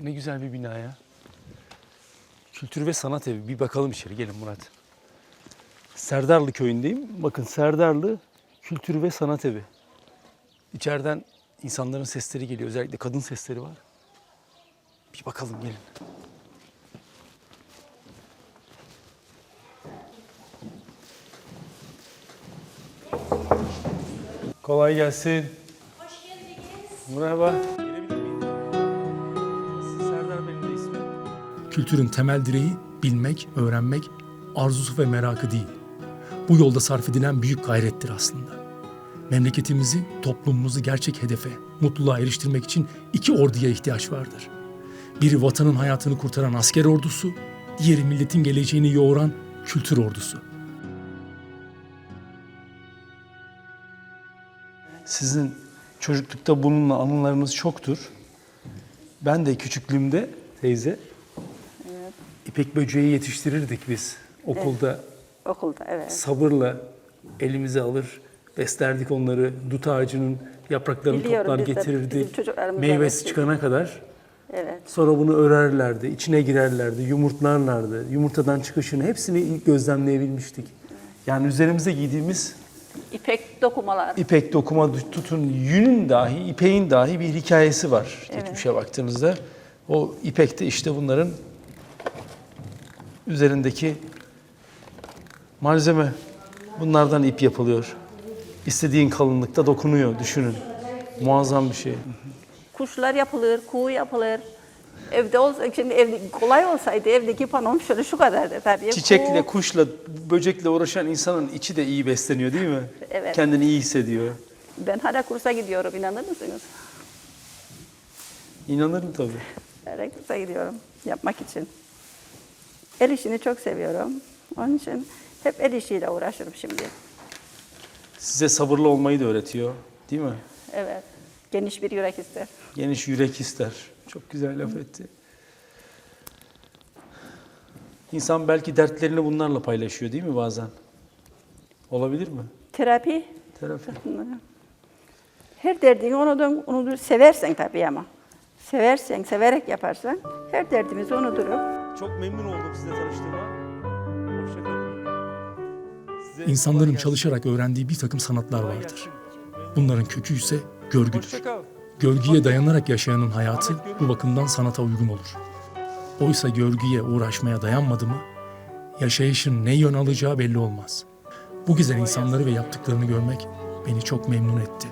ne güzel bir bina ya. Kültür ve Sanat Evi. Bir bakalım içeri. Gelin Murat. Serdarlı köyündeyim. Bakın Serdarlı Kültür ve Sanat Evi. İçeriden insanların sesleri geliyor. Özellikle kadın sesleri var. Bir bakalım gelin. Kolay gelsin. Hoş geldiniz. Merhaba. Kültürün temel direği bilmek, öğrenmek, arzusu ve merakı değil. Bu yolda sarf edilen büyük gayrettir aslında. Memleketimizi, toplumumuzu gerçek hedefe, mutluluğa eriştirmek için iki orduya ihtiyaç vardır. Biri vatanın hayatını kurtaran asker ordusu, diğeri milletin geleceğini yoğuran kültür ordusu. Sizin çocuklukta bununla anılarınız çoktur. Ben de küçüklüğümde teyze ipek böceği yetiştirirdik biz. Okulda Okulda evet. sabırla elimize alır, beslerdik onları. Dut ağacının yapraklarını Biliyorum, toplar getirirdik. Meyvesi evet. çıkana kadar. Evet. Sonra bunu örerlerdi, içine girerlerdi, yumurtlarlardı. Yumurtadan çıkışını hepsini ilk gözlemleyebilmiştik. Yani üzerimize giydiğimiz İpek dokumalar. İpek dokuma tutun yünün dahi, ipeğin dahi bir hikayesi var geçmişe baktığınızda. O ipek de işte bunların üzerindeki malzeme. Bunlardan ip yapılıyor. İstediğin kalınlıkta dokunuyor, düşünün. Muazzam bir şey. Kuşlar yapılır, kuğu yapılır. Evde olsa, şimdi evde, kolay olsaydı evdeki panom şöyle şu kadardı tabii. Çiçekle, Kuğu- kuşla, böcekle uğraşan insanın içi de iyi besleniyor değil mi? Evet. Kendini iyi hissediyor. Ben hala kursa gidiyorum, inanır mısınız? İnanırım tabii. Hala kursa gidiyorum, yapmak için. El işini çok seviyorum. Onun için hep el işiyle uğraşırım şimdi. Size sabırlı olmayı da öğretiyor değil mi? Evet. Geniş bir yürek ister. Geniş yürek ister. Çok güzel laf etti. İnsan belki dertlerini bunlarla paylaşıyor değil mi bazen? Olabilir mi? Terapi Terapi. Her derdini onu, onu seversen tabii ama. Seversen, severek yaparsan her derdimizi unuturum. Çok memnun oldum tanıştığıma. Hoşçakalın. Size İnsanların kolay gelsin. çalışarak öğrendiği bir takım sanatlar vardır. Bunların kökü ise görgüdür. Gölgeye dayanarak yaşayanın hayatı bu bakımdan sanata uygun olur. Oysa görgüye uğraşmaya dayanmadı mı, yaşayışın ne yön alacağı belli olmaz. Bu güzel insanları ve yaptıklarını görmek beni çok memnun etti.